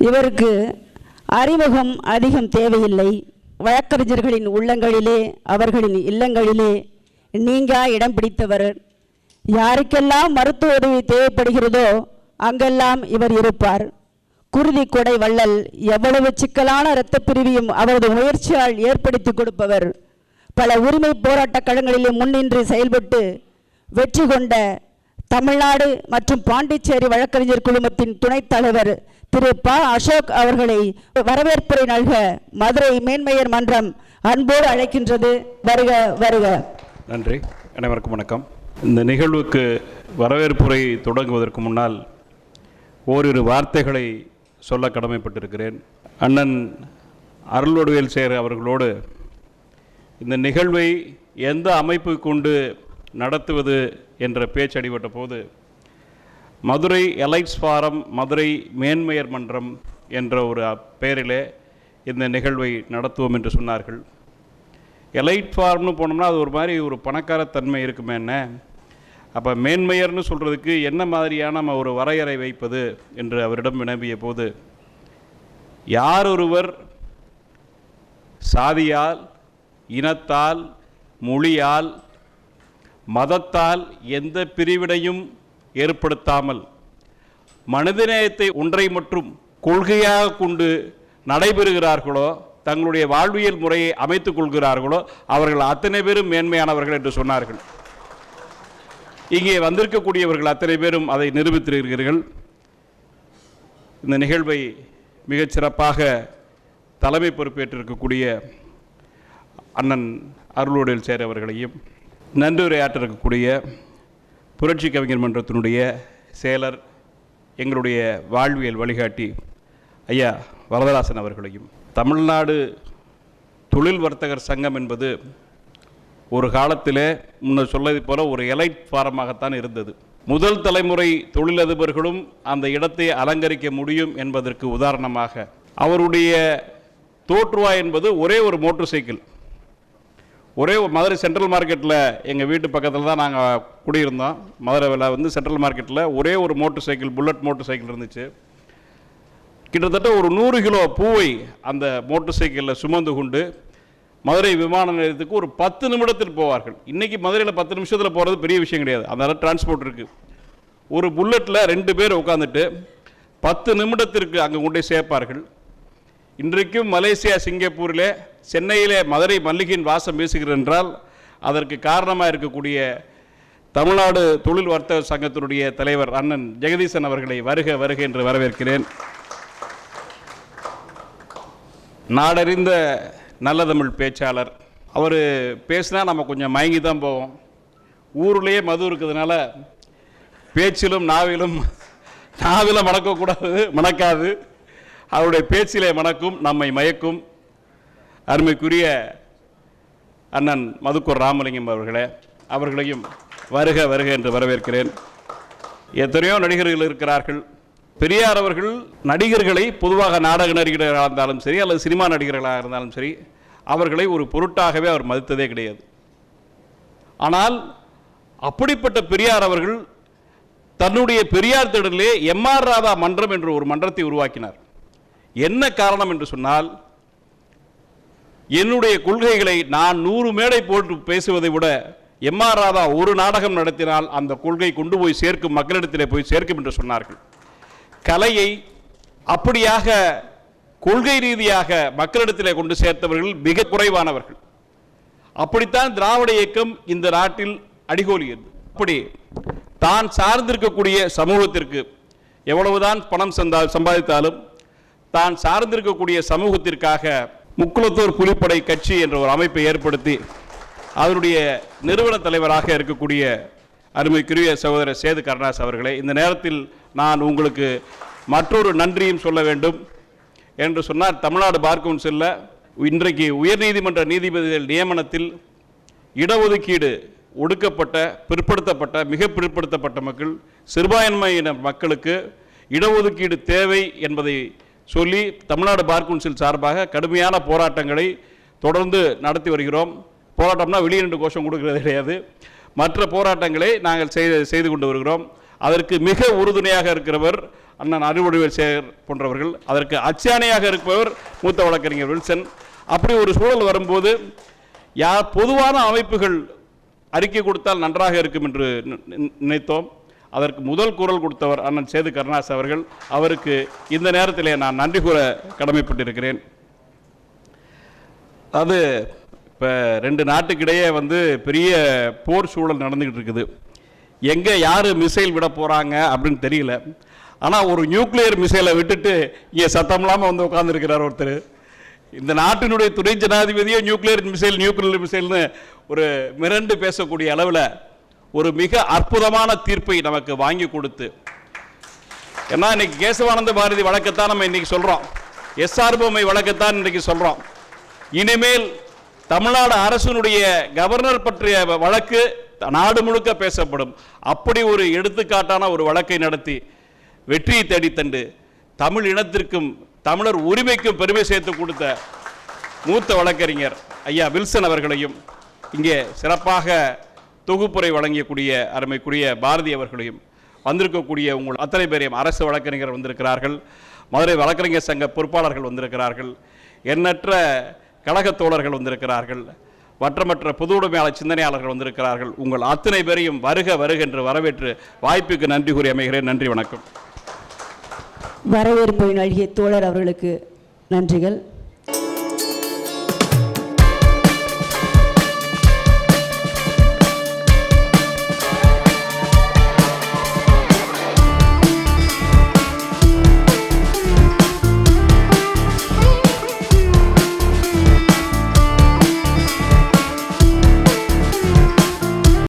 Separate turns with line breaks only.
இவருக்கு அறிமுகம் அதிகம் தேவையில்லை. வழக்கறிஞர்களின் உள்ளங்களிலே அவர்களின் இல்லங்களிலே நீங்கா இடம் பிடித்தவர். யாருக்கெல்லாம் மருத்துவ உதவி தேவைப்படுகிறதோ அங்கெல்லாம் இவர் இருப்பார். குருதி கொடை வள்ளல் எவ்வளவு சிக்கலான இரத்த பிரிவையும் அவரது முயற்சியால் ஏற்படுத்தி கொடுப்பவர். பல உரிமை போராட்டக் களங்களிலே முன்னின்று செயல்பட்டு வெற்றி கொண்ட தமிழ்நாடு மற்றும் பாண்டிச்சேரி வழக்கறிஞர் குழுமத்தின் துணைத் தலைவர் திரு ப அசோக் அவர்களை வரவேற்புரை நல்க மதுரை மேன்மையர் மன்றம் அன்போடு அழைக்கின்றது. வருக வருக.
நன்றி. அனைவருக்கும் வணக்கம். இந்த நிகழ்வுக்கு வரவேற்புரை தொடங்குவதற்கு முன்னால் ஓரிரு வார்த்தைகளை சொல்ல கடமைப்பட்டிருக்கிறேன். அண்ணன் அருள்வடுவேல் சேர் அவர்களோடு இந்த நிகழ்வை எந்த அமைப்பு கொண்டு நடத்துவது என்ற பேச்சு அடிபட்ட போது மதுரை எலைட்ஸ் ஃபாரம் மதுரை மேன்மையர் மன்றம் என்ற ஒரு பெயரிலே இந்த நிகழ்வை நடத்துவோம் என்று சொன்னார்கள். எலைட் ஃபார்ம்னு போனோம்னா அது ஒரு மாதிரி ஒரு பணக்காரத்தன்மை இருக்குமே என்ன? அப்போ மேன்மையர்னு சொல்கிறதுக்கு என்ன மாதிரியான நம்ம ஒரு வரையறை வைப்பது என்று அவரிடம் வினவிய போது யார் ஒருவர் சாதியால் இனத்தால் மொழியால் மதத்தால் எந்த பிரிவினையும் ஏற்படுத்தாமல் மனிதநேயத்தை ஒன்றை மற்றும் கொள்கையாக கொண்டு நடைபெறுகிறார்களோ தங்களுடைய வாழ்வியல் முறையை அமைத்துக் கொள்கிறார்களோ அவர்கள் அத்தனை பேரும் மேன்மையானவர்கள் என்று சொன்னார்கள். இங்கே வந்திருக்கக்கூடியவர்கள் அத்தனை பேரும் அதை நிரூபித்திருக்கிறீர்கள். இந்த நிகழ்வை மிகச்சிறப்பாக தலைமை பொறுப்பேற்றிருக்கக்கூடிய அண்ணன் அருளோடில் சேர் அவர்களையும் புரட்சி கவிஞர் மன்றத்தினுடைய செயலர் எங்களுடைய வாழ்வியல் வழிகாட்டி ஐயா வரதராசன் அவர்களையும். தமிழ்நாடு தொழில் வர்த்தகர் சங்கம் என்பது ஒரு காலத்திலே முன்னர் சொல்லது போல ஒரு எலைட் ஃபாரமாகத்தான் இருந்தது. முதல் தலைமுறை தொழிலதிபர்களும் அந்த இடத்தை அலங்கரிக்க முடியும் என்பதற்கு உதாரணமாக அவருடைய தோற்றுவாய் என்பது ஒரே ஒரு மோட்டார் சைக்கிள். ஒரே ஒரு மதுரை சென்ட்ரல் மார்க்கெட்டில் எங்கள் வீட்டு பக்கத்தில் தான் நாங்கள் குடியிருந்தோம். மதுரைவில் வந்து சென்ட்ரல் மார்க்கெட்டில் ஒரே ஒரு motorcycle Bullet motorcycle இருந்துச்சு. கிட்டத்தட்ட ஒரு நூறு கிலோ பூவை அந்த மோட்டார் சைக்கிளில் சுமந்து கொண்டு மதுரை விமான நிலையத்துக்கு ஒரு பத்து நிமிடத்தில் போவார்கள். இன்றைக்கி மதுரையில் பத்து நிமிஷத்தில் போகிறது பெரிய விஷயம் கிடையாது. அதனால் டிரான்ஸ்போர்ட் இருக்குது ஒரு புல்லட்டில் ரெண்டு பேர் உட்காந்துட்டு பத்து நிமிடத்திற்கு அங்கே கொண்டு சேர்ப்பார்கள். இன்றைக்கும் மலேசியா சிங்கப்பூரிலே சென்னையிலே மதுரை மல்லிகையின் வாசம் வீசுகிறது என்றால் அதற்கு காரணமாக இருக்கக்கூடிய தமிழ்நாடு தொழில் வர்த்தக சங்கத்தினுடைய தலைவர் அண்ணன் ஜெகதீசன் அவர்களை வருக வருக என்று வரவேற்கிறேன். நாடறிந்த நல்ல தமிழ் பேச்சாளர். அவர் பேசினா நம்ம கொஞ்சம் மயங்கி தான் போவோம். ஊர்லேயே மது இருக்கிறதுனால பேச்சிலும் நாவிலும் நாவில மணக்கக்கூடாது மணக்காது. அவருடைய பேச்சிலே மணக்கும் நம்மை மயக்கும். அருமைக்குரிய அண்ணன் மதுக்கூர் ராமலிங்கம் அவர்களே அவர்களையும் வருக வருக என்று வரவேற்கிறேன். எத்தனையோ நடிகர்கள் இருக்கிறார்கள். பெரியார் அவர்கள் நடிகர்களை பொதுவாக நாடக நடிகர்களாக இருந்தாலும் சரி அல்லது சினிமா நடிகர்களாக இருந்தாலும் சரி அவர்களை ஒரு பொருட்டாகவே அவர் மதித்ததே கிடையாது. ஆனால் அப்படிப்பட்ட பெரியார் அவர்கள் தன்னுடைய பெரியார் திடலிலே எம்ஆர் ராதா மன்றம் என்று ஒரு மன்றத்தை உருவாக்கினார். என்ன காரணம் என்று சொன்னால் என்னுடைய கொள்கைகளை நான் நூறு மேடை போட்டு பேசுவதை விட எம்ஆர் ராதா ஒரு நாடகம் நடத்தினால் அந்த கொள்கை கொண்டு போய் சேர்க்கும் மக்களிடத்திலே போய் சேர்க்கும் என்று சொன்னார்கள். கலையை அப்படியாக கொள்கை ரீதியாக மக்களிடத்திலே கொண்டு சேர்த்தவர்கள் மிக குறைவானவர்கள். அப்படித்தான் திராவிட இயக்கம் இந்த நாட்டில் அடிகோலியது. அப்படி தான் சார்ந்திருக்கக்கூடிய சமூகத்திற்கு எவ்வளவுதான் பணம் சந்தா சம்பாதித்தாலும் தான் சார்ந்திருக்கக்கூடிய சமூகத்திற்காக முக்குளத்தூர் புலிப்படை கட்சி என்ற ஒரு அமைப்பை ஏற்படுத்தி அதனுடைய நிறுவன தலைவராக இருக்கக்கூடிய அருமைக்குரிய சகோதரர் சேது கருணாஸ் அவர்களே இந்த நேரத்தில் நான் உங்களுக்கு மற்றொரு நன்றியும் சொல்ல வேண்டும் என்று சொன்னார் தமிழ்நாடு பார் கவுன்சிலில் இன்றைக்கு உயர்நீதிமன்ற நீதிபதிகள் நியமனத்தில் இடஒதுக்கீடு ஒடுக்கப்பட்ட பிற்படுத்தப்பட்ட மிக பிற்படுத்தப்பட்ட மக்கள் சிறுபான்மையின மக்களுக்கு இடஒதுக்கீடு தேவை என்பதை சொல்லி தமிழ்நாடு பார் கவுன்சில் சார்பாக கடுமையான போராட்டங்களை தொடர்ந்து நடத்தி வருகிறோம். போராட்டம்னா வெளியே நின்று கோஷம் கொடுக்கறது கிடையாது. மற்ற போராட்டங்களை நாங்கள் செய்து செய்து கொண்டு வருகிறோம். அதற்கு மிக உறுதுணையாக இருக்கிறவர் அண்ணன் அறிவுடைவர் சேகர் போன்றவர்கள். அதற்கு அச்சாணையாக இருப்பவர் மூத்த வழக்கறிஞர் வில்சன். அப்படி ஒரு சூழல் வரும்போது யார் பொதுவான அமைப்புகள் அறிக்கை கொடுத்தால் நன்றாக இருக்கும் என்று நினைத்தோம். அதற்கு முதல் குரல் கொடுத்தவர் அண்ணன் சேது கருணாஸ் அவர்கள். அவருக்கு இந்த நேரத்திலே நான் நன்றி கூற கடமைப்பட்டிருக்கிறேன். அது இப்போ ரெண்டு நாட்டுக்கிடையே வந்து பெரிய போர் சூழல் நடந்துக்கிட்டு இருக்குது. எங்கே யார் மிசைல் விட போகிறாங்க அப்படின்னு தெரியல. ஆனால் ஒரு நியூக்ளியர் மிசைலை விட்டுட்டு இங்கே சத்தம் இல்லாமல் வந்து உட்காந்துருக்கிறார் ஒருத்தர். இந்த நாட்டினுடைய துணை ஜனாதிபதியே நியூக்ளியர் மிசைல் நியூக்ளியர் மிசைல்னு ஒரு மிரண்டு பேசக்கூடிய அளவில் ஒரு மிக அற்புதமான தீர்ப்பை நமக்கு வாங்கி கொடுத்து. ஏன்னா இன்னைக்கு கேசவானந்த பாரதி வழக்கத்தான் நம்ம இன்னைக்கு சொல்கிறோம் எஸ்ஆர் பொம்மை வழக்கத்தான் இன்னைக்கு சொல்கிறோம் இனிமேல் தமிழ்நாடு அரசினுடைய கவர்னர் பற்றிய வழக்கு நாடு முழுக்க பேசப்படும். அப்படி ஒரு எடுத்துக்காட்டான ஒரு வழக்கை நடத்தி வெற்றியை தேடித்தண்டு தமிழ் இனத்திற்கும் தமிழர் உரிமைக்கும் பெருமை சேர்த்து கொடுத்த மூத்த வழக்கறிஞர் ஐயா வில்சன் அவர்களையும் இங்கே சிறப்பாக தொகுப்புரை வழங்கியக்கூடிய அருமைக்குரிய பாரதி அவர்களையும் வந்திருக்கக்கூடிய உங்கள் அத்தனை பேரையும் அரசு வழக்கறிஞர் வந்திருக்கிறார்கள் மதுரை வழக்கறிஞர் சங்க பொறுப்பாளர்கள் வந்திருக்கிறார்கள். எண்ணற்ற கழகத் தோழர்கள் வந்திருக்கிறார்கள். மற்றமற்ற பொது உடைமையாளர் சிந்தனையாளர்கள் வந்திருக்கிறார்கள். உங்கள் அத்தனை பேரையும் வருக வருக என்று வரவேற்று வாய்ப்புக்கு நன்றி கூறி அமைகிறேன். நன்றி வணக்கம்.
வரவேற்பை நல்கிய தோழர் அவர்களுக்கு நன்றிகள்.